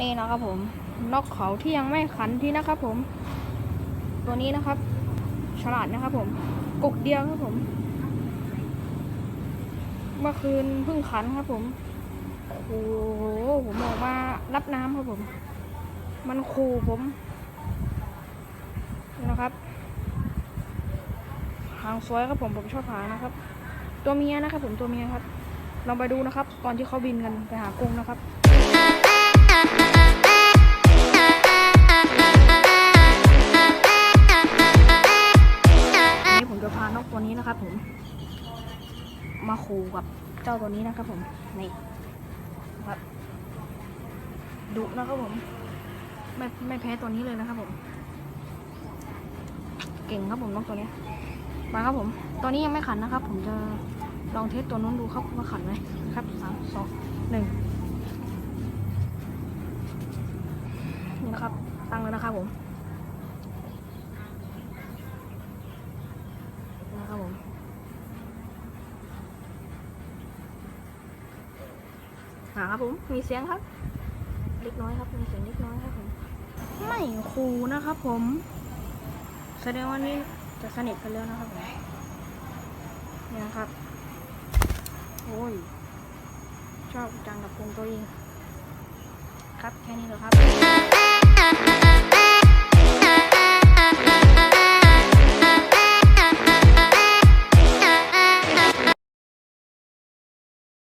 นี่นะครับผมนกเขาที่ยังไม่ขันที่นะครับผม ตัวนี้นะครับ ฉลาดนะครับผมกกเดียวครับผม เมื่อคืนเพิ่งขันครับผมโอ้โหผมบอกว่ารับน้ำครับผม มันขู่ผมนี่นะครับหางสวยครับผมผมชอบหางนะครับ ตัวเมียนะครับผมตัวเมียครับลองไปดูนะครับ ตอนที่เขาบินกันไปหากรงนะครับ นะครับผม มาขู่กับเจ้าตัวนี้นะครับผมนี่ครับดุนะครับผม ไม่ไม่แพ้ตัวนี้เลยนะครับผม เก่งครับผมนกตัวนี้มาครับผมตัวนี้ยังไม่ขันนะครับ ผมจะลองเทสตัวนู้นดูครับว่าขันไหมครับสามสองหนึ่งนี่นะครับ ตั้งแล้วนะครับผมนะครับผม หาครับผม มีเสียงครับ เล็กน้อยครับ มีเสียงเล็กน้อยครับผม ไม่คูนะครับผม แสดงว่านี่จะสนิทกันแล้วนะครับผมนี่นะครับ โอ้ย ชอบจังกับกรงตัวเอง ครับแค่นี้เหรอครับ